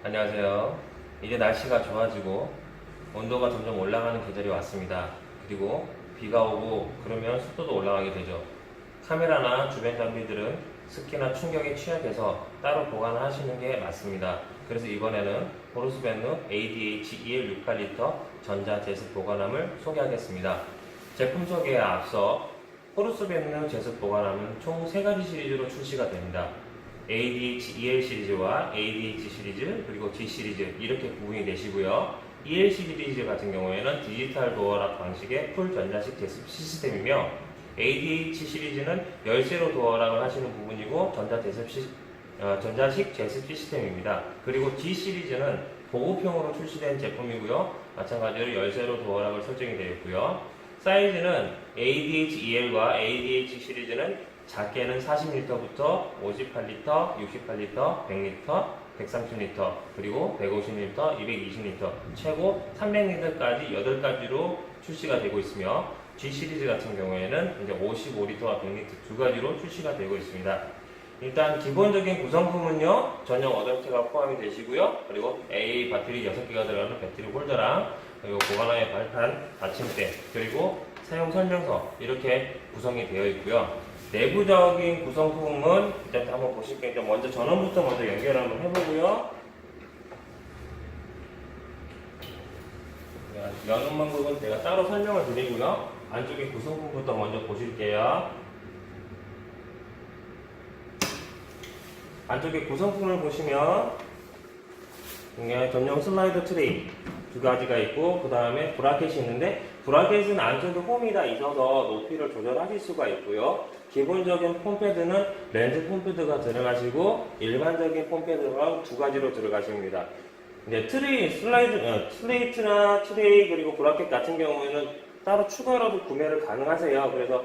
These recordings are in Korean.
안녕하세요. 이제 날씨가 좋아지고 온도가 점점 올라가는 계절이 왔습니다. 그리고 비가 오고 그러면 습도도 올라가게 되죠. 카메라나 주변 장비들은 습기나 충격에 취약해서 따로 보관하시는 게 맞습니다. 그래서 이번에는 호르스벤누 ADH-EL 68리터 전자 제습 보관함을 소개하겠습니다. 제품 소개에 앞서 호르스벤누 제습 보관함은 총 3가지 시리즈로 출시가 됩니다. ADH EL 시리즈와 ADH 시리즈 그리고 G 시리즈 이렇게 구분이 되시고요. EL 시리즈 같은 경우에는 디지털 도어락 방식의 풀 전자식 제습 시스템이며 ADH 시리즈는 열쇠로 도어락을 하시는 부분이고 전자 제습 시, 어, 전자식 제습 시스템입니다. 그리고 G 시리즈는 보급형으로 출시된 제품이고요. 마찬가지로 열쇠로 도어락을 설정이 되어 있고요. 사이즈는 ADH EL과 ADH 시리즈는 작게는 40리터부터 58리터, 68리터, 100리터, 130리터, 그리고 150리터, 220리터, 최고 300리터까지 8가지로 출시가 되고 있으며 G 시리즈 같은 경우에는 이제 55리터와 100리터 두 가지로 출시가 되고 있습니다. 일단 기본적인 구성품은요 전용 어댑터가 포함이 되시고요 그리고 AA 배터리 6개가 들어가는 배터리 홀더랑 그리고 보관함의 발판 받침대 그리고 사용 설명서 이렇게 구성이 되어 있고요 내부적인 구성 품은 일단 한번 보실게요. 일단 먼저 전원부터 먼저 연결 한번 해보고요. 연음만 부분 제가 따로 설명을 드리고요. 안쪽에 구성품부터 먼저 보실게요. 안쪽에 구성품을 보시면 전용 슬라이드 트레이 두 가지가 있고 그 다음에 브라켓이 있는데 브라켓은 안쪽에 홈이 다 있어서 높이를 조절하실 수가 있고요. 기본적인 폼패드는 렌즈 폼패드가 들어가시고 일반적인 폼패드가 두 가지로 들어가십니다. 이제 트레이 슬라이드 어, 슬레이트나 트레이 그리고 브라켓 같은 경우에는 따로 추가로도 구매를 가능하세요. 그래서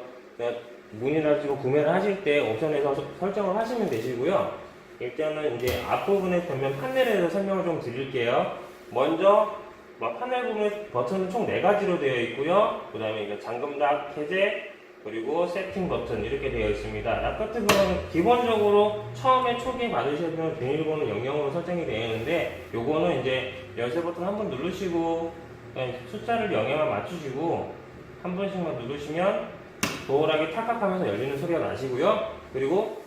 문의를 하시고 구매를 하실 때 옵션에서 서- 설정을 하시면 되시고요. 일단은 이제 앞부분에 보면 판넬에 대해서 설명을 좀 드릴게요. 먼저 뭐 판넬 부분에 버튼은 총 4가지로 되어 있고요. 그 다음에 이거 잠금락 해제 그리고 세팅 버튼 이렇게 되어 있습니다. 락 같은 경우는 기본적으로 처음에 초기에 받으시면 비밀번호 00으로 설정이 되어 있는데 요거는 이제 열쇠 버튼 한 번 누르시고 그냥 숫자를 0에만 맞추시고 한 번씩만 누르시면 도어락이 탁탁하면서 열리는 소리가 나시고요. 그리고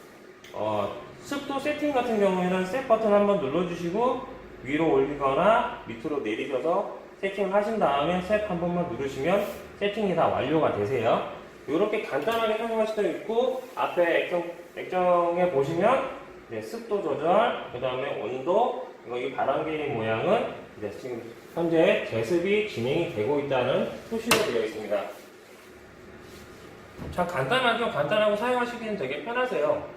어, 습도 세팅 같은 경우에는 셋 버튼 한 번 눌러주시고 위로 올리거나 밑으로 내리셔서 세팅을 하신 다음에 셋 한 번만 누르시면 세팅이 다 완료가 되세요. 이렇게 간단하게 사용할 수도 있고 앞에 액정, 액정에 보시면 이제 습도 조절, 그 다음에 온도, 그리고 이 바람개의 모양은 이제 지금 현재 제습이 진행이 되고 있다는 표시가 되어 있습니다. 참 간단하죠? 간단하고 사용하시기는 되게 편하세요.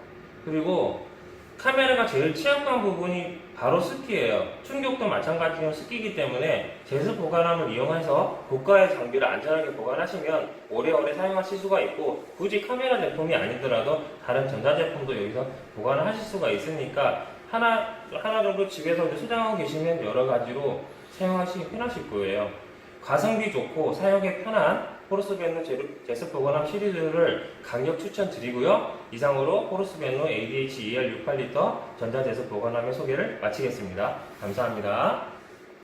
그리고 카메라가 제일 취약한 부분이 바로 습기예요. 충격도 마찬가지로 습기이기 때문에 제습 보관함을 이용해서 고가의 장비를 안전하게 보관하시면 오래오래 사용하실 수가 있고 굳이 카메라 제품이 아니더라도 다른 전자제품도 여기서 보관을 하실 수가 있으니까 하나 하나 정도 집에서 소장하고 계시면 여러 가지로 사용하시기 편하실 거예요. 가성비 좋고 사용에 편한 호르스벤누 제습 보관함 시리즈를 강력 추천드리고요. 이상으로 호르스벤누 ADH-ER 68리터 전자 제습 보관함의 소개를 마치겠습니다. 감사합니다.